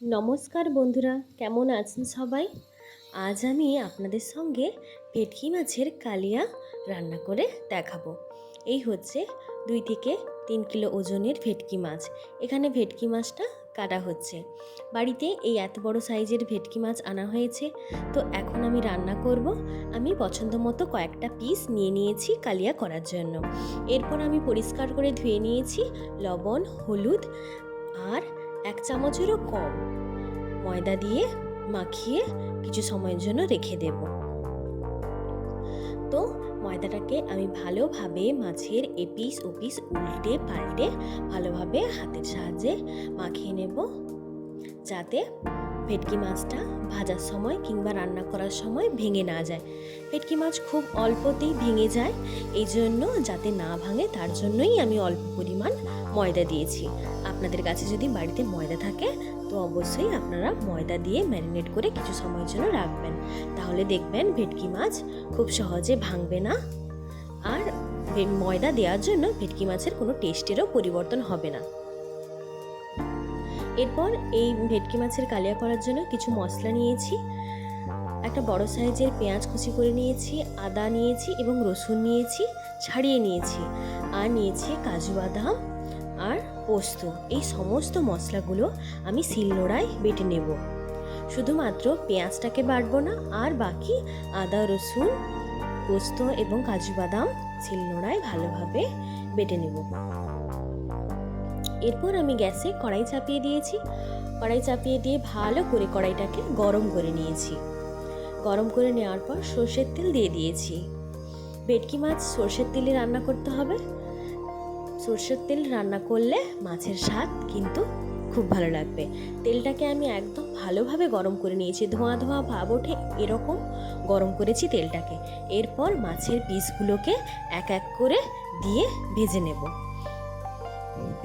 নমস্কার বন্ধুরা, কেমন আছেন সবাই? আজ আমি আপনাদের সঙ্গে ভেটকি মাছের কালিয়া রান্না করে দেখাবো। এই হচ্ছে দুই থেকে তিন কিলো ওজনের ভেটকি মাছ। এখানে ভেটকি মাছটা কাটা হচ্ছে। বাড়িতে এই এত বড় সাইজের ভেটকি মাছ আনা হয়েছে। তো এখন আমি রান্না করব। আমি পছন্দ মতো কয়েকটা পিস নিয়ে নিয়েছি কালিয়া করার জন্য। এরপর আমি পরিষ্কার করে ধুয়ে নিয়েছি লবণ, হলুদ আর এক চামচেরও কম। ময়দা দিয়ে মাখিয়ে কিছু সময়ের জন্য রেখে দেব। তো ময়দাটাকে আমি ভালোভাবে মাছের এপিস ওপিস উল্টে পাল্টে ভালোভাবে হাতের সাহায্যে মাখিয়ে নেব। যাতে ভেটকি মাছটা ভাজার সময় কিংবা রান্না করার সময় ভেঙে না যায়। ভেটকি মাছ খুব অল্পতেই ভেঙে যায়, এই জন্য যাতে না ভাঙে তার জন্যই আমি অল্প পরিমাণ ময়দা দিয়েছি। আপনাদের কাছে যদি বাড়িতে ময়দা থাকে, তো অবশ্যই আপনারা ময়দা দিয়ে ম্যারিনেট করে কিছু সময়ের জন্য রাখবেন। তাহলে দেখবেন ভেটকি মাছ খুব সহজে ভাঙবে না। আর ময়দা দেওয়ার জন্য ভেটকি মাছের কোনো টেস্টেরও পরিবর্তন হবে না। এরপর এই ভেটকি মাছের কালিয়া করার জন্য কিছু মশলা নিয়েছি, একটা বড় সাইজের পেঁয়াজ কুচি করে নিয়েছি, আদা নিয়েছি এবং রসুন নিয়েছি, ছাড়িয়ে নিয়েছি। আর নিয়েছি কাজু বাদাম আর পোস্ত। এই সমস্ত মশলাগুলো আমি শিলনোড়ায় বেটে নেব। শুধুমাত্র পেঁয়াজটাকে বাটবো না, আর বাকি আদা, রসুন, পোস্ত এবং কাজু বাদাম শিলনোড়ায় ভালোভাবে বেটে নেব। এরপর আমি গ্যাসে কড়াই চাপিয়ে দিয়েছি। কড়াই চাপিয়ে দিয়ে ভালো করে কড়াইটাকে গরম করে নিয়েছি। গরম করে নেওয়ার পর সর্ষের তেল দিয়ে দিয়েছি। ভেটকি মাছ সর্ষের তেলে রান্না করতে হবে। সর্ষের তেল রান্না করলে মাছের স্বাদ কিন্তু খুব ভালো লাগবে। তেলটাকে আমি একদম ভালোভাবে গরম করে নিয়েছি। ধোঁয়া ধোঁয়া ভাব ওঠে এরকম গরম করেছি তেলটাকে। এরপর মাছের পিসগুলোকে এক এক করে দিয়ে ভেজে নেব।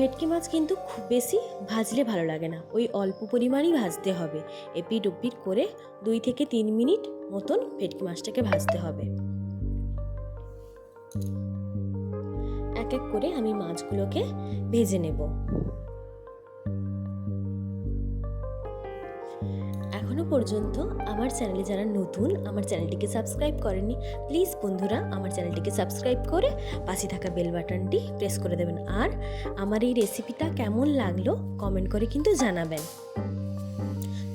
ভেটকি মাছ কিন্তু খুব বেশি ভাজলে ভালো লাগে না। ওই অল্প পরিমাণই ভাজতে হবে। এপিট ওপিট করে দুই থেকে তিন মিনিট মতন ভেটকি মাছটাকে ভাজতে হবে। এক এক করে আমি মাছগুলোকে ভেজে নেব। পর্যন্ত আমার চ্যানেলে যারা নতুন, আমার চ্যানেলটিকে সাবস্ক্রাইব করেনি প্লিজ বন্ধুরা আমার চ্যানেলটিকে সাবস্ক্রাইব করে পাশে থাকা বেল বাটনটি প্রেস করে দেবেন। আর আমার এই রেসিপিটা কেমন লাগল কমেন্ট করে কিন্তু জানাবেন।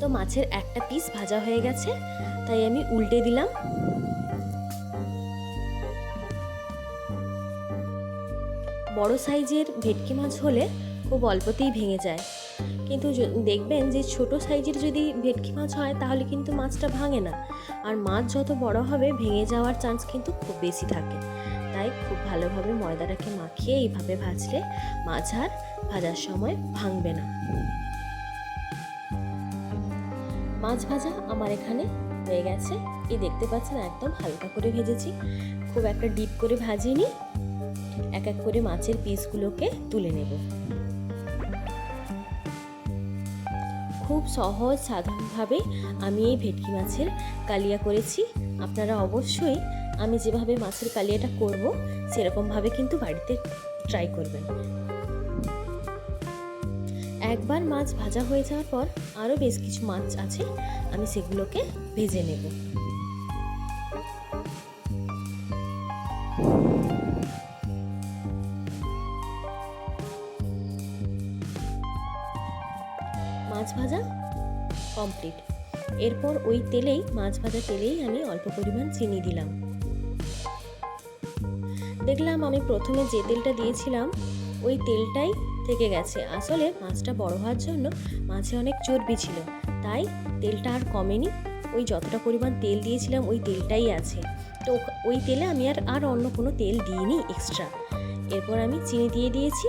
তো মাছের একটা পিস ভাজা হয়ে গেছে, তাই আমি উল্টে দিলাম। বড় সাইজের ভেটকি মাছ হলে খুব অল্পতেই ভেঙে যায়। কিন্তু দেখবেন যে ছোট সাইজের যদি ভেটকি মাছ হয়, তাহলে কিন্তু মাছটা ভাঙে না। আর মাছ যত বড় হবে, ভেঙে যাওয়ার চান্স কিন্তু খুব বেশি থাকে। তাই খুব ভালোভাবে ময়দাটাকে মাখিয়ে এইভাবে ভাজলে মাছ আর ভাজার সময় ভাঙবে না। মাছ ভাজা আমার এখানে হয়ে গেছে। এই দেখতে পাচ্ছেন, একদম হালকা করে ভেজেছি। খুব একটা ডিপ করে ভাজিনি। এক এক করে মাছের পিসগুলোকে তুলে নেব। খুব সহজ সাধারণভাবে আমি এই ভেটকি মাছের কালিয়া করেছি। আপনারা অবশ্যই আমি যেভাবে মাছের কালিয়াটা করব, সেরকমভাবে কিন্তু বাড়িতে ট্রাই করবেন। একবার মাছ ভাজা হয়ে যাওয়ার পর আরও বেশ কিছু মাছ আছে, আমি সেগুলোকে ভেজে নেব। কমপ্লিট এরপর ওই তেলেই, মাছ ভাজা তেলেই আমি অল্প পরিমাণ চিনি দিলাম। দেখলাম আমি প্রথমে যে তেলটা দিয়েছিলাম, ওই তেলটাই থেকে গেছে। আসলে মাছটা বড় হওয়ার জন্য মাছে অনেক চর্বি ছিল, তাই তেলটা আর কমেনি। ওই যতটা পরিমাণ তেল দিয়েছিলাম, ওই তেলটাই আছে। তো ওই তেলে আমি আর আর অন্য কোনো তেল দিইনি এক্সট্রা এরপর আমি চিনি দিয়ে দিয়েছি।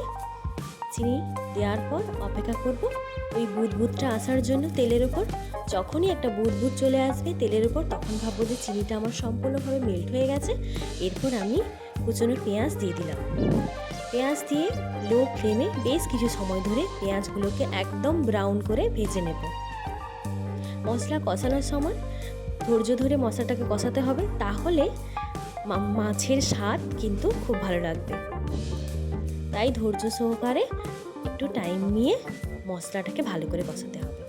চিনি দেওয়ার পর অপেক্ষা করব ওই বুদবুদটা আসার জন্য তেলের ওপর যখনই একটা বুদবুদ চলে আসবে তেলের ওপর তখন ভাববো যে চিনিটা আমার সম্পূর্ণভাবে মেল্ট হয়ে গেছে। এরপর আমি কুচনো পেঁয়াজ দিয়ে দিলাম। পেঁয়াজ দিয়ে লো ফ্লেমে বেশ কিছু সময় ধরে পেঁয়াজগুলোকে একদম ব্রাউন করে ভেজে নেব। মশলা কষানোর সময় ধৈর্য ধরে মশলাটাকে কষাতে হবে, তাহলে মাছের স্বাদ কিন্তু খুব ভালো লাগবে। তাই ধৈর্য সহকারে একটু টাইম নিয়ে মশলাটাকে ভালো করে কষাতে হবে।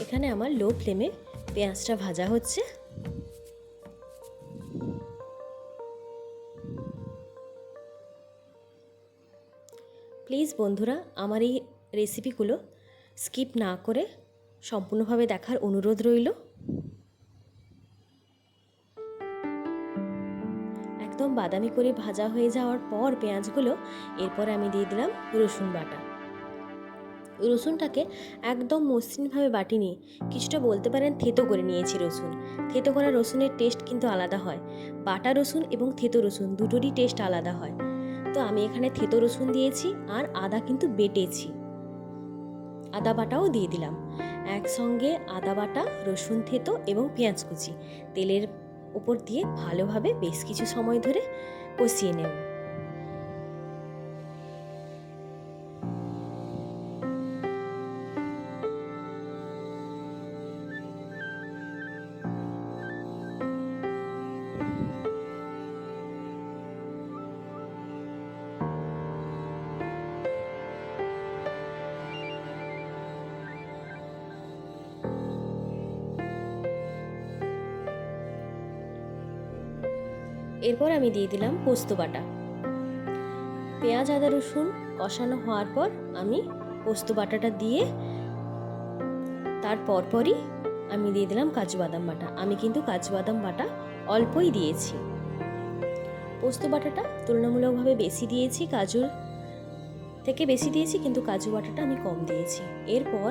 এখানে আমার লো ফ্লেমে পেঁয়াজটা ভাজা হচ্ছে। প্লিজ বন্ধুরা, আমার এই রেসিপিগুলো স্কিপ না করে সম্পূর্ণভাবে দেখার অনুরোধ রইল। একদম বাদামি করে ভাজা হয়ে যাওয়ার পর পেঁয়াজগুলো এরপর আমি দিয়ে দিলাম রসুন বাটা। রসুনটাকে একদম মসৃণভাবে বাটিনি, কিছুটা বলতে পারেন থেতো করে নিয়েছি রসুন। থেতো করা রসুনের টেস্ট কিন্তু আলাদা হয়। বাটা রসুন এবং থেতো রসুন দুটোরই টেস্ট আলাদা হয়। তো আমি এখানে থেতো রসুন দিয়েছি আর আদা কিন্তু বেটেছি। আদা বাটাও দিয়ে দিলাম। একসঙ্গে আদা বাটা, রসুন থেতো এবং পেঁয়াজ কুচি। তেলের উপর দিয়ে ভালোভাবে বেশ কিছু সময় ধরে কষিয়ে নেব। এরপর আমি দিয়ে দিলাম পোস্ত বাটা। পেঁয়াজ, আদা, রসুন কষানো হওয়ার পর আমি পোস্ত বাটাটা দিয়ে তার পরপরই আমি দিয়ে দিলাম কাজু বাদাম বাটা। আমি কিন্তু কাজু বাদাম বাটা অল্পই দিয়েছি। পোস্ত বাটাটা তুলনামূলকভাবে বেশি দিয়েছি, কাজুর থেকে বেশি দিয়েছি, কিন্তু কাজু বাটাটা আমি কম দিয়েছি। এরপর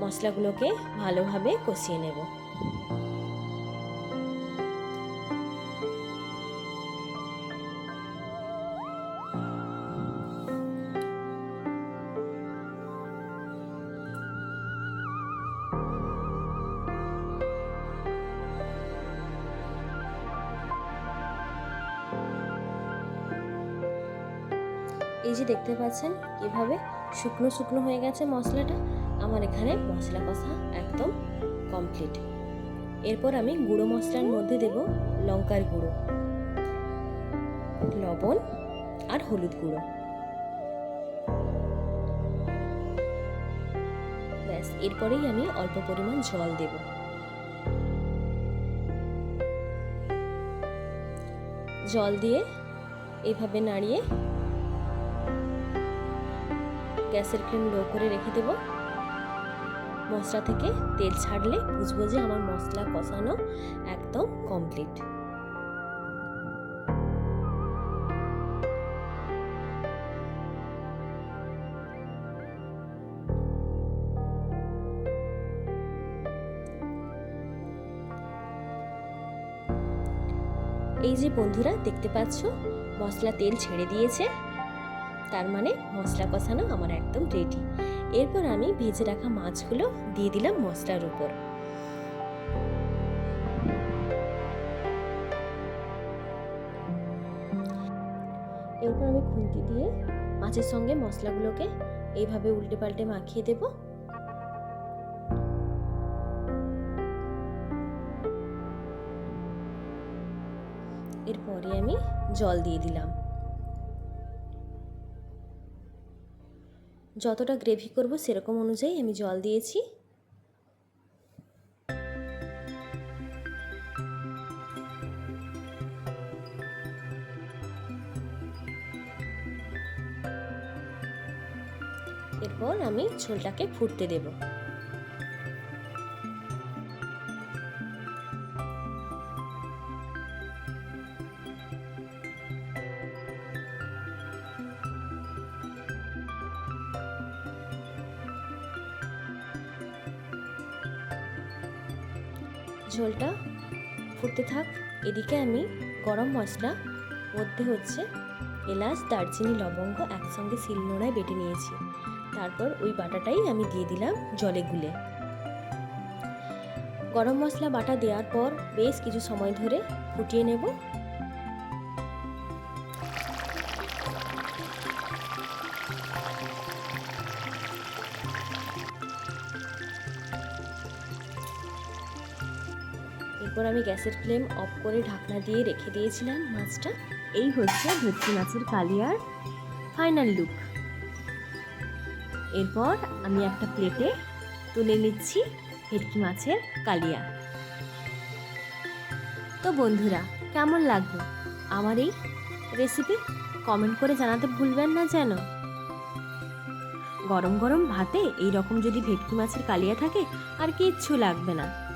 মশলাগুলোকে ভালোভাবে কষিয়ে নেব। এই যে দেখতে পাচ্ছেন কীভাবে শুকনো শুকনো হয়ে গেছে মশলাটা। আমার এখানে মশলা কষা একদম কমপ্লিট এরপর আমি গুঁড়ো মশলার মধ্যে দেব লঙ্কার গুঁড়ো, লবণ আর হলুদ গুঁড়ো। ব্যাস, এরপরেই আমি অল্প পরিমাণ জল দেব। জল দিয়ে এভাবে নাড়িয়ে গ্যাসের ফ্লেম লো করে রেখে দেব। মশলা থেকে তেল ছাড়লে বুঝব যে আমার মশলা কষানো একদম কমপ্লিট এই যে বন্ধুরা, দেখতে পাচ্ছ? মশলা তেল ছেড়ে দিয়েছে। তার মানে মশলা কষানো আমার একদম রেডি এরপর আমি ভেজে রাখা মাছগুলো দিয়ে দিলাম মশলার উপর। এরপর আমি খুন্তি দিয়ে মাছের সঙ্গে মশলাগুলোকে এইভাবে উল্টে পাল্টে মাখিয়ে দেব। এরপরে আমি জল দিয়ে দিলাম। যতটা গ্রেভি করব সেরকম অনুযায়ী আমি জল দিয়েছি। এরপর আমি ঝোলটাকে ফুটতে দেব। ঝোলটা ফুটতে থাক। এদিকে আমি গরম মশলা, মধ্যে হচ্ছে এলাচ, দারচিনি, লবঙ্গ একসঙ্গে শিলনোড়ায় বেটে নিয়েছি। তারপর ওই বাটাটাই আমি দিয়ে দিলাম জলে গুলে। গরম মশলা বাটা দেওয়ার পর বেশ কিছু সময় ধরে ফুটিয়ে নেব। এরপর আমি গ্যাসের ফ্লেম অফ করে ঢাকনা দিয়ে রেখে দিয়েছিলাম মাছটা। এই হচ্ছে ভেটকি মাছের কালিয়ার ফাইনাল লুক। এরপর আমি একটা প্লেটে তুলে নিচ্ছি ভেটকি মাছের কালিয়া। তো বন্ধুরা, কেমন লাগল? আমার এই রেসিপি কমেন্ট করে জানাতে ভুলবেন না যেন। গরম গরম ভাতে এই রকম যদি ভেটকি মাছের কালিয়া থাকে, আর কিচ্ছু লাগবে না।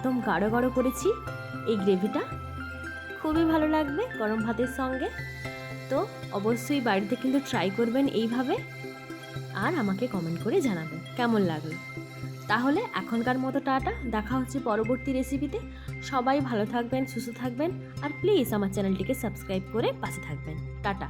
একদম গাঢ় গাঢ় করেছি। এই গ্রেভিটা খুবই ভালো লাগবে গরম ভাতের সঙ্গে। তো অবশ্যই বাড়িতে কিন্তু ট্রাই করবেন এইভাবে। আর আমাকে কমেন্ট করে জানাবেন কেমন লাগল। তাহলে এখনকার মতো টাটা, দেখা হচ্ছে পরবর্তী রেসিপিতে সবাই ভালো থাকবেন, সুস্থ থাকবেন। আর প্লিজ আমার চ্যানেলটিকে সাবস্ক্রাইব করে পাশে থাকবেন। টাটা।